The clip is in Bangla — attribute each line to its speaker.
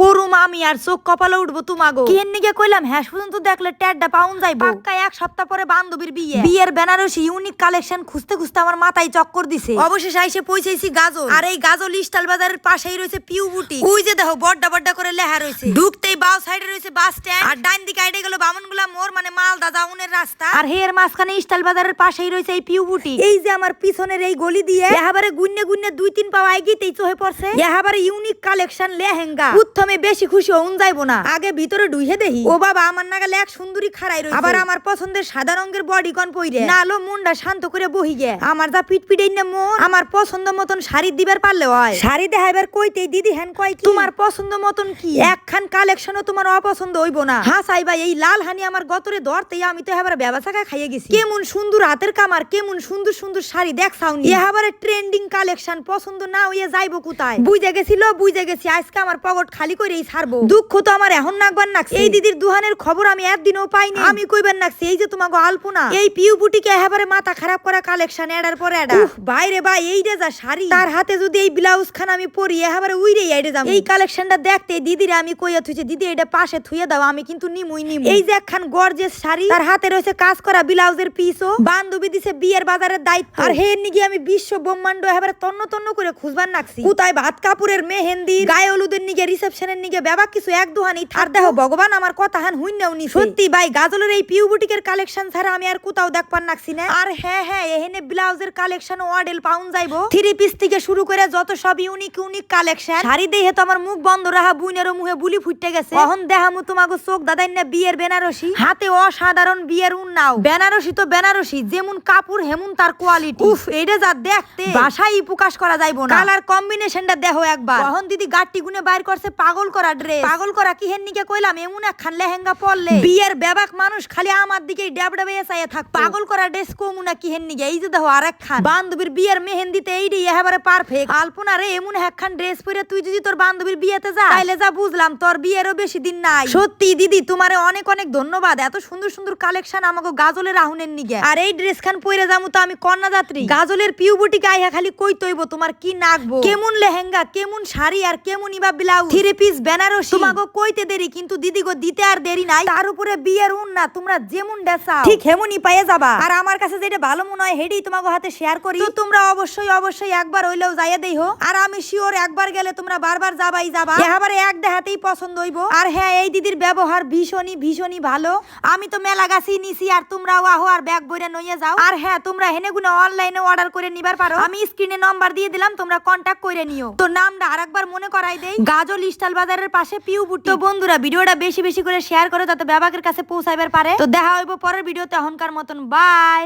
Speaker 1: পরুম আমি আর চোখ কপালে উঠবো তোমাগো। কি নিকে কইলাম হ্যাঁ পর্যন্ত দেখলে ট্যাডটা পাউন যাইবো। পাক্কা এক সপ্তাহ পরে বান্ধবীর বিয়ে। বিয়ের বেনারসি ইউনিক কালেকশন খুঁজতে খুঁজতে আমার মাথায় চক্কর দিছে। অবশেষে আইসে পৌঁছেছি গাজল। আর এই গাজল স্টাইল বাজারের পাশেই রয়েছে পিউ বুটি। ওই যে দেখো বড্ডা বড্ডা করে লেহা রয়েছে। ঢুকতেই বাও সাইডে রয়েছে বাস স্ট্যান্ড। আর ডাইন দিকে আইডে গেল বামনগুলা মোর মানে মালদা জাউনের রাস্তা। আর হের মাঝখানে স্টাইল বাজারের পাশেই রয়েছে এই পিউ বুটি। এই যে আমার পিছনের এই গলি দিয়ে এহাবারে গুন্নে গুন্নে দুই তিন পাওয়া এগিয়েতেই চোহে পড়ছে। এহাবারে ইউনিক কালেকশন লেহেঙ্গা। প্রথমে বেশি খুশি হউন যাইবো না। আগে ভিতরে ডুইহে দেহি। ও বাবা আমার নাগালে এক সুন্দরী খাড়াই রয়েছে আবার আমার পছন্দের সাদা রঙের বডি কন পইরে। না আলো মুন্ডা শান্ত করে বহি গে। আমার যা পিট পিটাই না মন আমার পছন্দ মতন শাড়ি দিবার পারলে হয়। শাড়ি দেখাইবার কইতেই দিদি হ্যান কয় কি? তোমার পছন্দ মতন কি? একখান কালেকশনও তোমার অপছন্দ হইবো না। হ্যাঁ সাইবা এই লাল হানি আমার গতরে ধরতেই আমি তো এবার ব্যবসাকা খাইয়ে গেছি। কেমন সুন্দর হাতের কামার কেমন সুন্দর সুন্দর শাড়ি দেখ সাউনি এবারে ট্রেন্ডিং কালেকশন পছন্দ না হইয়ে যাইবো কোথায়? বুঝে গেছিল বুঝে গেছি আজকে আমার পকেট খালি করেই ছাড়বো। দুঃখ তো আমার এখন নাকবার নাকছে। এই দিদির দুহানের খবর আমি একদিনও পাইনি। আমি কইবার নাকছি এই যে তোমাকে আলপনা। এই পিউ বুটিকে এবারে মাথা খারাপ করা কালেকশন এডার পর এডা। বাইরে ভাই এই যে যা শাড়ি। তার হাতে যদি এই ব্লাউজ খান আমি পরি এবারে উইরে আইডে যাম এই কালেকশনটা দেখতে দিদিরে আমি কইয়া থুইছে দিদি এটা পাশে থুইয়ে দাও আমি কিন্তু নিমুই নিমু এই যে একখান গর্জেস শাড়ি। তার হাতে রয়েছে কাজ করা ব্লাউজের পিসও বান্ধবী দিছে বিয়ের বাজারের দায়িত্ব। আর হে নিগি আমি বিশ্ব ব্রহ্মাণ্ড এবারে তন্ন তন্ন করে খুঁজবার নাকছি। কোথায়? ভাত কাপুরের মেহেন্দি। গায়ে হলুদের নিগে রিসেপশনের নিগে বেবা কিছু এক দুহানি থার দেহ ভগবান আমার কথা হান হুইনাও নি সত্যি ভাই গাজলের এই পিউ বুটিকের কালেকশন ছাড়া আমি আর কোথাও দেখবার নাকছি না। আর হ্যাঁ হ্যাঁ এহেনে ব্লাউজের কালেকশন ওয়াডেল পাউন যাইবো। থ্রি পিস থেকে শুরু করে যত সব ইউনিক ইউনিক কালেকশন শাড়ি দেহে তো আমার মুখ বন্ধ রাহা বুইনেরও মুখে বুলি ফুটতে গেছে। কখন দেহামু তোমাকে চোখ দাদাই না বিয়ের বেনারসি? হাতে অসাধারণ বিয়ের উন্নাও। বেনারসি তো বেনারসি যেমন কাপড় হেমুন তার কোয়ালিটি উফ এইটা যা দেখতে। বাসাই প্রকাশ করা যাইবো না। কালার কম্বিনেশনটা দেখো একবার। কখন দিদি গাট্টি গুনে বাইর করছে পাগল করা ড্রেস পাগল করা কি হেন্নিকে কইলাম? এমন একখান লেহেঙ্গা পরলে বিয়ের বেবাক মানুষ খালি আমার দিকে ড্যাব ড্যাবে চাইয়া থাক পাগল করা ড্রেস কমুনা কি হেন্নিকে? এই যে দেখো আরেক খান বান্ধবীর বিয়ের মেহেন্দিতে এইডি একেবারে পারফেক্ট আলপনা রে এমন একখান ড্রেস পরে তুই যদি তোর বান্ধবীর বিয়েতে যা। তাইলে যা বুঝলাম তোর বিয়েরও বেশি দিন নাই। সত্যি দিদি তোমারে অনেক অনেক ধন্যবাদ। এত সুন্দর সুন্দর কালেকশন আমাকে গাজলের রাহুনের নিগে আর এই ড্রেস খান পরে যাব তো আমি কন্যা যাত্রী গাজলের পিউবুটি গাইয়া খালি কই তৈব তোমার কি নাকবো কেমন লেহেঙ্গা কেমন শাড়ি আর কেমন ইবা ব্লাউজ থ্রি পিস বেনারসি তোমাকে কইতে দেরি কিন্তু দিদি গো দিতে আর দেরি নাই। তার উপরে বিয়ের উন না তোমরা যেমন ডেসাও ঠিক হেমনই পাইয়ে যাবা। আর আমার কাছে যেটা ভালো মনে হয় হেডি তোমাকে হাতে শেয়ার করি। তো তোমরা অবশ্যই অবশ্যই একবার হইলেও যাইয়া দেইহো। আর আমি শিওর একবার গেলে তোমরা বারবার যাবাই যাবা। এবারে এক দেখাতেই পছন্দ হইব। আর হ্যাঁ এই দিদির ব্যবহার ভীষণই ভীষণই ভালো। আমি তো মেলা গাছি নিছি আর তোমরাও আহো আর ব্যাগ বইরে নইয়ে যাও। আর হ্যাঁ তোমরা হেনে গুনে অনলাইনে অর্ডার করে নিবার পারো। আমি স্ক্রিনে নাম্বার দিয়ে দিলাম তোমরা কন্টাক্ট করে নিও। তো নামটা আরেকবার মনে করাই দেই। গাজল স্টাইল বাজারের পাশে পিউ বুটি তো বন্ধুরা, ভিডিওটা বেশি বেশি করে শেয়ার করো, যাতে ব্যাবাকের কাছে পৌঁছাইবার পারে। তো দেখা হইব পরের ভিডিওতে। এখনকার মতন বাই